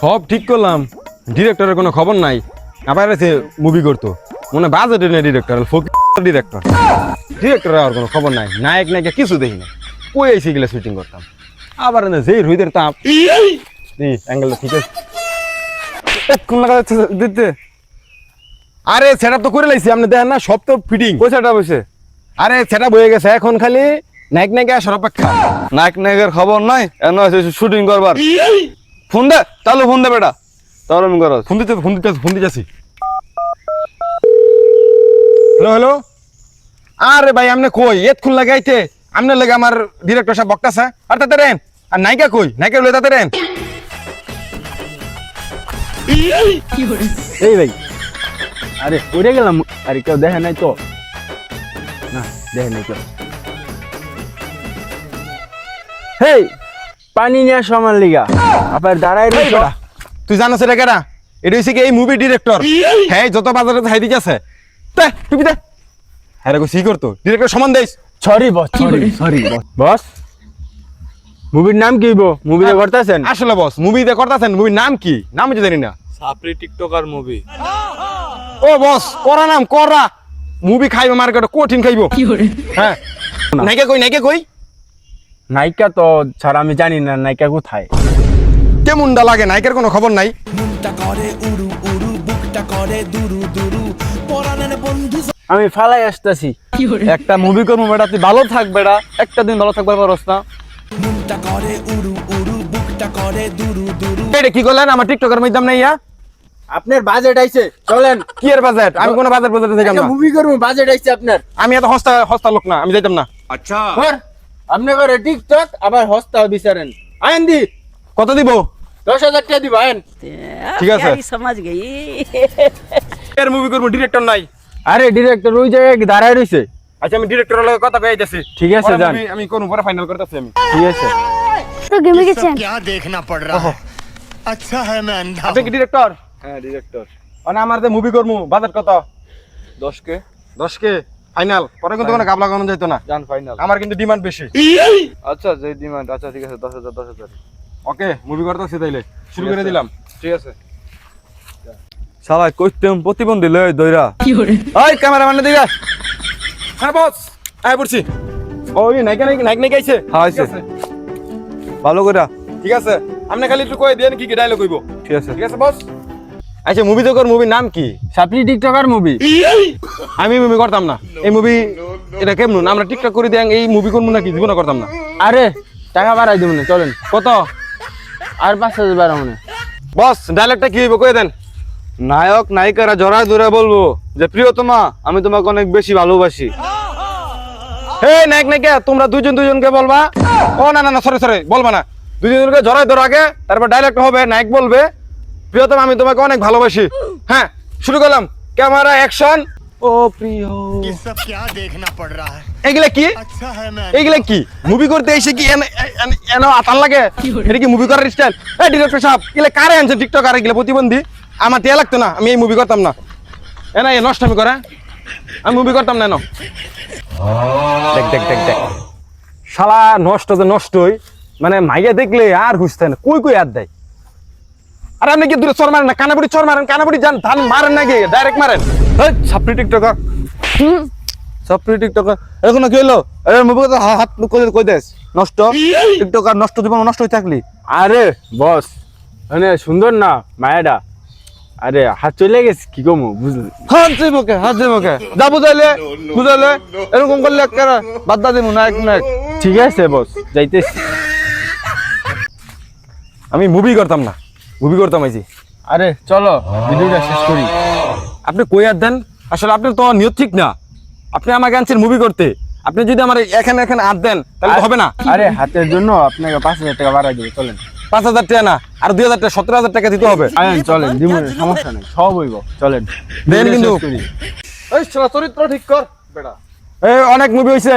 সব ঠিক করলাম। ডিরেক্টরের কোনো খবর নাই। আবার এসে মুভি করতো। মনে বাজেটের নেই ডিরেক্টর ফকির ডিরেক্টর ডিরেক্টরের আর কোনো খবর নাই। নায়ক নায়িকা কিছু দেখি না কই এসে গেলে শুটিং করতাম? আবার না যেই রুইদের তাপ অ্যাঙ্গেলটা ঠিক আছে। কোন লাগা যাচ্ছে দিতে। আরে সেটআপ তো করে লাইছি আপনি দেখেন না সব তো ফিটিং কই সেটা বসে আরে সেটা বয়ে গেছে এখন খালি নায়ক নায়িকা আসার অপেক্ষা নায়ক নায়কের খবর নাই এন শুটিং করবার। ফোন দে চালু ফোন দে বেটা। তাহলে আমি করস ফোন দিতে ফোন দিতে ফোন দিতেছি হ্যালো হ্যালো? আরে ভাই আপনি কই? এত খুন লাগাইতে আপনার লাগে আমার ডিরেক্টর সাহেব বকতাছে আর তাতে রেন। আর নায়িকা কই? নায়িকা লয়ে তাতে রেন। এই ভাই আরে উড়ে গেলাম। আরে কেউ দেখে নাই তো। না দেখে নাই কেউ হেই পানি নিয়ে সমান লিগা। আবার দাঁড়াই রইছ তুই জানো সেটা কেডা? এটা হইছে কি এই মুভি ডিরেক্টর হ্যাঁ যত বাজারে হাই দিতেছে তে টুপি দে। হ্যাঁ রে সি করতো ডিরেক্টর সমান দেইস। Sorry boss sorry sorry boss boss মুভির নাম কি বো? মুভিতে করতেছেন? আসলে বস মুভিতে করতেছেন মুভির নাম কি? নাম তো জানি না। সাপরি টিকটকার মুভি ও বস করা নাম করা। মুভি খাইবে মার্কেটে কঠিন খাইবো। হ্যাঁ। নাইকা কই নাইকা কই? নায়িকা তো ছাড়া আমি জানি না নায়িকা কোথায়। কেমনটা লাগে? নায়িকার কোনো খবর নাই। মনটা করে উড়ু উড়ু বুকটা করে দুরু দুরু। পরাণের বন্ধু আমি ফালাই আসতেছি। একটা মুভি করব বেটা তুই ভালো থাক বেটা একটা দিন ভালো থাকবার পারস না। এটা কি করলেন? আমার টিকটকের মাধ্যম নাই ইয়া? আপনার বাজেট আইছে চলেন। কি এর বাজেট আমি কোনো বাজেট বাজারে যাইতাম না। মুভি করব বাজেট আইছে আপনার। আমি এত হস্তা হস্তা লোক না আমি যাইতাম না। ধর, আপনি করে টিকটক আবার হস্তা বিচারেন আইন দি কত দিব দশ হাজার টাকা দিব আইন ঠিক আছে। यही समझ गई এর মুভি করবো ডিরেক্টর নাই আরে ডিরেক্টর ওই জায়গায় দাঁড়ায় রইছে আচ্ছা আমি ডিরেক্টরের লগে কথা কয়ে যাচ্ছি ঠিক আছে, যান। আমি কোন পরে ফাইনাল করতেছি আমি ঠিক আছে तो गेम किचन क्या देखना पड़ रहा है अच्छा है मैं अंधा আপনি কি ডিরেক্টর হ্যাঁ ডিরেক্টর মানে আমার যে মুভি করবো বাজেট কত দশ কে দশ কে ফাইনাল পরে কিন্তু কোনো গাবলা গানো যাইতো না। জান ফাইনাল আমার কিন্তু ডিমান্ড বেশি। আচ্ছা যে ডিমান্ড আচ্ছা ঠিক আছে দশ হাজার দশ হাজার। ওকে মুভি করতেছি তাইলে। শুরু করে দিলাম। ঠিক আছে। শালা কইতেম প্রতিবন্ধী লয় দইরা। ওই ক্যামেরাম্যান দিকে হ্যাঁ বস আয় পড়ছি ওই নাইকা নাইকা নাইক নাইকা আইছে। হ্যাঁ, আইছে। ভালো করে ঠিক আছে। আপনি খালি একটু কই দেন কি কি ডায়লগ কইবো। ঠিক আছে। ঠিক আছে বস আচ্ছা মুভি তো কর মুভির নাম কি? সাপলি টিকটকার মুভি আমি মুভি করতাম না। এই মুভি এটা কেমন? আমরা টিকটক করে দেন এই মুভি করব নাকি? জীবনে করতাম না। আরে টাকা বাড়াই দিব না চলেন। কত? আর পাঁচ হাজার বাড়াবো না বস ডায়লগটা কি হইব কই দেন? নায়ক নায়িকারা জড়ায় ধরে বলব যে প্রিয়তমা আমি তোমাকে অনেক বেশি ভালোবাসি। হে নায়ক নায়িকা তোমরা দুজন দুজনকে বলবা? ও না না না সরি সরি বলবা না। দুজন দুজনকে জড়াই ধরো আগে তারপর ডায়লগটা হবে নায়ক বলবে প্রিয়তম আমি তোমাকে অনেক ভালোবাসি। হ্যাঁ শুরু করলাম। ক্যামেরা অ্যাকশন ও প্রিয়। এগুলা কি? এগুলা কি? মুভি করতে এসে কি এন আতাল লাগে? এটা কি মুভি করার স্টাইল এ ডিরেক্টর সাহেব এগুলা কারে আনছে টিকটক আর এগুলা প্রতিবন্ধী? আমার টিয়া লাগতো না আমি এই মুভি করতাম না। এ না এ নষ্ট আমি করে। আমি মুভি করতাম না এন। দেখ দেখ দেখ দেখ। শালা নষ্ট যে নষ্টই মানে মাইয়া দেখলে আর হুসতেন না কই কই আর দেয়? আর আপনি কি দূরে চর মারেন না? কানাপুরি চর মারেন কানাপুরি যান ধান মারেন নাকি? ডাইরেক্ট মারেন। এই ছাপড়ি টিকটকার ছাপড়ি টিকটকার এখন কি হলো? আরে মুভি কথা হাত কই কই দেস? নষ্ট? টিকটকার নষ্ট জীবন নষ্ট হয়ে থাকলি। আরে বস। মানে সুন্দর না মায়াডা। আরে হাত চলে গেছে কি কমু বুঝলি? হাত যে মুখে হাত যে মুখে। যা বুঝাইলে বুঝাইলে এরকম করলে একটা বাদ দা দিমু নায়ক নায়ক ঠিক আছে বস যাইতেছি। আমি মুভি করতাম না। মুভি করতাম আইছি। আরে চলো ভিডিওটা শেষ করি। আপনি কই আর দেন? আসলে আপনার তো নিয়ত ঠিক না। আপনি আমাকে আনছেন মুভি করতে। আপনি যদি আমার এখানে এখানে হাত দেন তাহলে তো হবে না। আরে হাতের জন্য আপনাকে পাঁচ হাজার টাকা বাড়াই দেবো চলেন। পাঁচ হাজার টাকা না আর দুই হাজার টাকা সতেরো হাজার টাকা দিতে হবে। আইন চলেন দিমুন সমস্যা নেই সব হইব চলেন। দেন কিন্তু। এই শালা চরিত্র ঠিক কর। বেটা। এই অনেক মুভি হয়েছে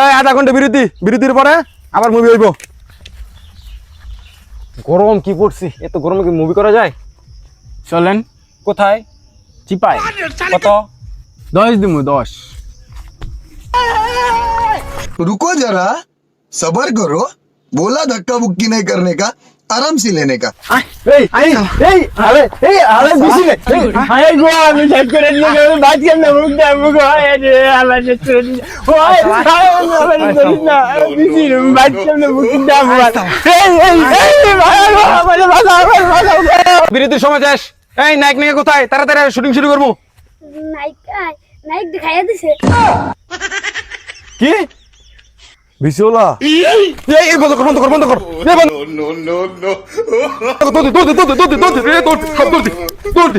এই আধা ঘণ্টা বিরতি বিরতির পরে আবার মুভি হইব। গরম কি পড়ছি এত গরমে কি মুভি করা যায় চলেন কোথায় চিপাই কত দশ দিমু দশ रुको जरा सबर करो बोला धक्का बुक्की नहीं करने का आराम से लेने का এই এই এই আরে এই আরে বুঝি না আরে গো আমি সেট করে দিয়ে গেলাম বাদ কেন না মুখ দা মুখ হয় রে আল্লাহ সেট করে দিয়ে ওই আরে আমি করিস না বুঝি না বাদ কেন না মুখ দা মুখ এই এই এই ভাই আমার বাসা আমার বাসা বিরতির সময় শেষ এই নায়ক নায়িকা কোথায় তাড়াতাড়ি শুটিং শুরু করবো নাইক নাইক দেখাইয়া দিছে কি বিশোলা এই এই বন্ধ কর বন্ধ কর বন্ধ কর। এই বন্ধ নো নো নো নো। দৌড় দৌড় দৌড় দৌড় দৌড় দৌড় দৌড় দৌড়